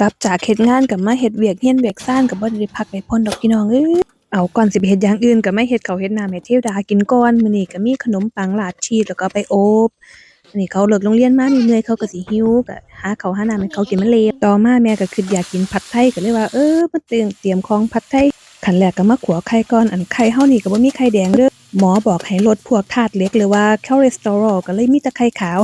กลับจากเฮ็ดงานก็มาเฮ็ดเวียกเฮียนเวียกซ่านก็บ่ได้พักได้ผ่อนดอกพี่น้องเอ้ย เอาก่อนสิไปเฮ็ดอย่างอื่นก็มาเฮ็ดข้าวเฮ็ดน้ำให้เทวดากินก่อน มื้อนี้ก็มีขนมปังราดชีสแล้วก็ไปอบ อันนี้เขาเลิกโรงเรียนมาเมื่อยๆเขาก็สิหิวก็หาข้าวหาน้ำให้เขากินมันเลวต่อมาแม่ก็คิดอยากกินผัดไทยก็เลยว่า เออมาเตรียมเตรียมของผัดไทยขั้นแรกก็มาขัวไข่ก่อนอันไข่เฮานี่ก็บ่มีไข่แดงเด้อหมอบอกให้ลดพวกธาตุเหล็กหรือว่าคอเลสเตอรอลก็เลยมีแต่ไข่ขาว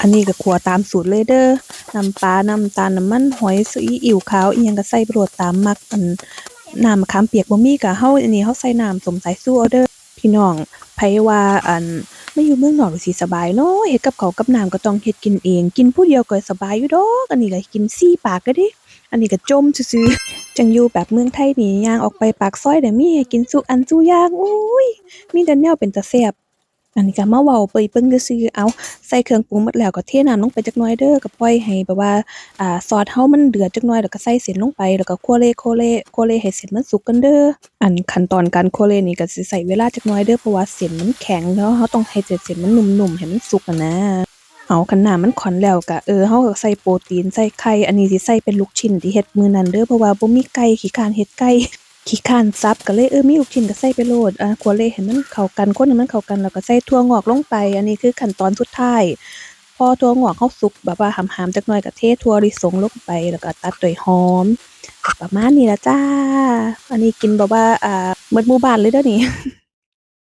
อันนี้ก็ขัวตามสูตรเลยเด้อน้ำปลา น้ำตาล น้ำมันหอยซีอิ๊วขาวอีหยังก็ใส่ไปโปรดตามมักอันน้ำมะขามเปียกบ่มีก็เฮาอันนี้เฮาใส่น้ำสมสายชูเอาเด้อพี่น้องไผว่าอันไมาอยู่เมืองนอกสิสบายเนาะเฮ็ดกับเขากับน้ำก็ต้องเฮ็ดกินเอง กินผู้เดียวก็สบายอยู่ดอก อันนี้ก็กินสี่ปากก็ด้อันนี้ก็จมซื่อๆจังอยู่แบบเมืองไทยนี่ย่างออกไปปากซอยได้มีให้กินซุอันซุอย่างอุ้ยมีแต่แนวเป็นตาแซ่บ อันนี้ก็มาเว้าเปยเบิ่งซื่อเอาใส่เครื่องปรุงหมดแล้วก็เทน้ำลงไปจักหน่อยเด้อก็ปล่อยให้แบบว่าอ่าซอสเฮามันเดือดจักหน่อยแล้วก็ใส่เส้นลงไปแล้วก็คั่วเละคั่วเละคั่วเละให้เส้นมันสุกกันเด้ออันขั้นตอนการคั่วเละนี่ก็สิใช้เวลาจักหน่อยเด้อเพราะว่าเส้นมันแข็งเนาะเฮาต้องให้เส้นมันนุ่มๆให้มันสุกอะนะเอาคันน้ำมันข้นแล้วก็เออเฮาก็ใส่โปรตีนใส่ไข่อันนี้สิใส่เป็นลูกชิ้นที่เฮ็ดมื้อนั้นเด้อเพราะว่าบ่มีไก่ขี้คร้านเฮ็ดไก่ ขี้ข้านซับก็เลยเออมีลูกชิ้นก็ใส่ไปโลดอะขัวเลยเห็นมันเข้ากันคนให้มันเข้ากันแล้วก็ใส่ถั่วงอกลงไป อันนี้คือขั้นตอนสุดท้ายพอถั่วงอกเขาสุกแบบว่าหำหำจักหน่อยกับเทถั่วลิสงลงไป แล้วก็ตัดด้วยหอม ประมาณนี้ละจ้า อันนี้กินแบบว่าอ่าหมดหมู่บ้านเลยเด้อนี่